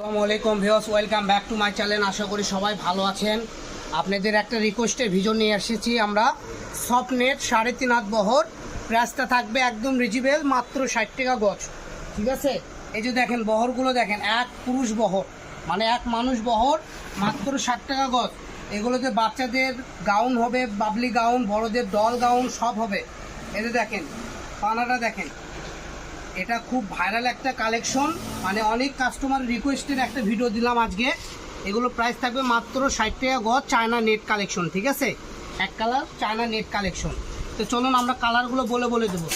আসসালামু আলাইকুম viewers welcome back to my channel আশা করি সবাই ভালো আছেন। আপনাদের একটা রিকোয়েস্টে ভিডিও নিয়ে এসেছি আমরা। সফট নেট সাড়ে তিন হাত বহর। প্রাইসটা থাকবে একদম রিজিবেল মাত্র ষাট টাকা গজ। ঠিক আছে? এই যে দেখেন, বহরগুলো দেখেন, এক পুরুষ বহর। মানে এক মানুষ বহর, মাত্র ষাট টাকা গজ। এগুলোতে বাচ্চাদের গাউন হবে বাবলি গাউন বড়দের ডল গাউন সব হবে। এই যে দেখেন, পানাটা দেখেন। এটা খুব ভাইরাল একটা কালেকশন মানে অনেক কাস্টমার রিকোয়েস্টের একটা ভিডিও দিলাম আজকে। এগুলো প্রাইস থাকবে মাত্র ষাট টাকা গজ চায়না নেট কালেকশন ঠিক আছে? এক কালার চায়না নেট কালেকশন তো চলুন আমরা কালারগুলো বলে বলে দেবো।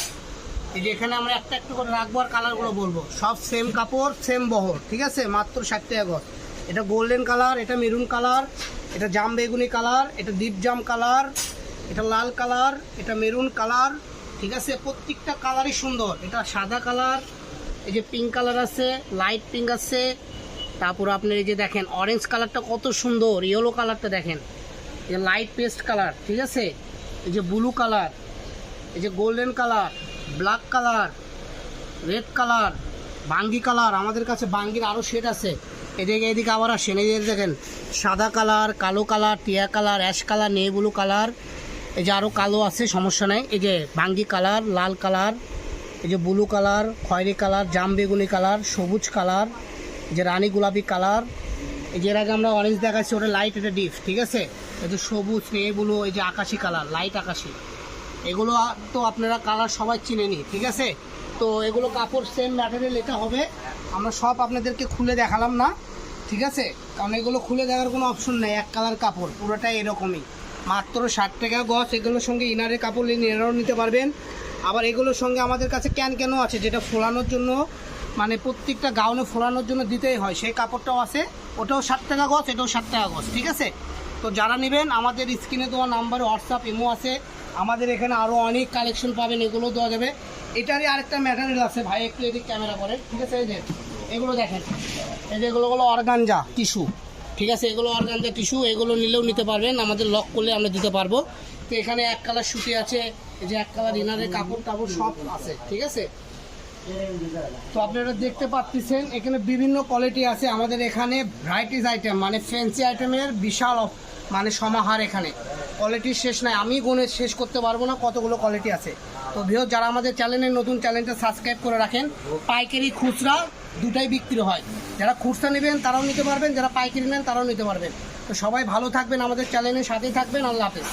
এই যে এখানে আমরা একটা একটু করে রাখব আর কালারগুলো বলব। সব সেম কাপড় সেম বহর, ঠিক আছে? মাত্র ষাট টাকা গজ। এটা গোল্ডেন কালার এটা মেরুন কালার এটা জাম বেগুনি কালার এটা ডিপ জাম কালার এটা লাল কালার এটা মেরুন কালার ঠিক আছে? প্রত্যেকটা কালারই সুন্দর। এটা সাদা কালার এই যে পিঙ্ক কালার আছে লাইট পিঙ্ক আছে, তারপর আপনার এই যে দেখেন অরেঞ্জ কালারটা কত সুন্দর ইয়েলো কালারটা দেখেন। এই যে লাইট পেস্ট কালার ঠিক আছে? এই যে ব্লু কালার এই যে golden colour black colour red colour বাঙ্গি কালার আমাদের কাছে বাঙ্গির আরও শেড আছে। এদিকে এদিকে আবার আসেন, এই দেখেন, সাদা কালার কালো কালার টিয়া কালার অ্যাশ কালার নেই ব্লু কালার এই যে আরও কালো আছে, সমস্যা নেই। এই যে ভাঙ্গি কালার, লাল কালার, এই যে ব্লু কালার, খয়েরি কালার, জাম বেগুনি কালার, সবুজ কালার যে রানী গোলাপি কালার। এই যে এর আগে আমরা অরেঞ্জ দেখাচ্ছি ওটা লাইট এটা ডিপ ঠিক আছে? এই যে সবুজ ব্লু এই যে আকাশি কালার লাইট আকাশি। এগুলো তো আপনারা কালার সবাই চিনে চিনেনি, ঠিক আছে? তো এগুলো কাপড় সেম ম্যাটেরিয়াল এটা হবে। আমরা সব আপনাদেরকে খুলে দেখালাম না, ঠিক আছে? কারণ এগুলো খুলে দেখার কোনো অপশন নেই, এক কালার কাপড়, পুরোটাই এরকমই। মাত্র ষাট টাকা গজ এগুলোর সঙ্গে ইনারের কাপড় নিয়ে এনারও নিতে পারবেন। আবার এগুলোর সঙ্গে আমাদের কাছে ক্যান ক্যানও আছে, যেটা ফোলানোর জন্য মানে প্রত্যেকটা গাউনে ফোলানোর জন্য দিতেই হয়। সেই কাপড়টাও আছে। ওটাও ষাট টাকা গজ এটাও ষাট টাকা গজ ঠিক আছে? তো যারা নেবেন, আমাদের স্ক্রিনে দেওয়া নাম্বারে হোয়াটসঅ্যাপ, ইমো আছে। আমাদের এখানে আরও অনেক কালেকশন পাবেন এগুলো দেওয়া যাবে। এটারই আরেকটা ম্যাটেরিয়াল আছে, ভাই, একটু এদিক ক্যামেরা করেন, ঠিক আছে? এই যে, এগুলো দেখেন। এই যে হলো অর্গানজা টিস্যু। ঠিক আছে, এগুলো অর্গানজা টিস্যু, এগুলো নিলেও নিতে পারবেন, আমাদের লক করলে আমরা দিতে পারব। তো এখানে এক কালার সুতি আছে, এই যে এক কালার ইনারের কাপড় টাপড় সব আছে, ঠিক আছে? তো আপনারা দেখতে পাচ্ছেন, এখানে বিভিন্ন কোয়ালিটি আছে, আমাদের এখানে ভ্যারাইটিস আইটেম মানে ফ্যান্সি আইটেমের বিশাল মানে সমাহার এখানে। কোয়ালিটির শেষ নাই, আমি গুণে শেষ করতে পারব না কতগুলো কোয়ালিটি আছে। তো ভিও যারা আমাদের চ্যানেলে নতুন, চ্যানেলটা সাবস্ক্রাইব করে রাখেন, পাইকারি খুচরা দুটাই বিক্রি হয়। যারা খুচরা নেবেন, তারাও নিতে পারবেন, যারা পাইকারি নেন, তারাও নিতে পারবেন। তো সবাই ভালো থাকবেন আমাদের চ্যানেলের সাথেই থাকবেন, আল্লাহ হাফেজ।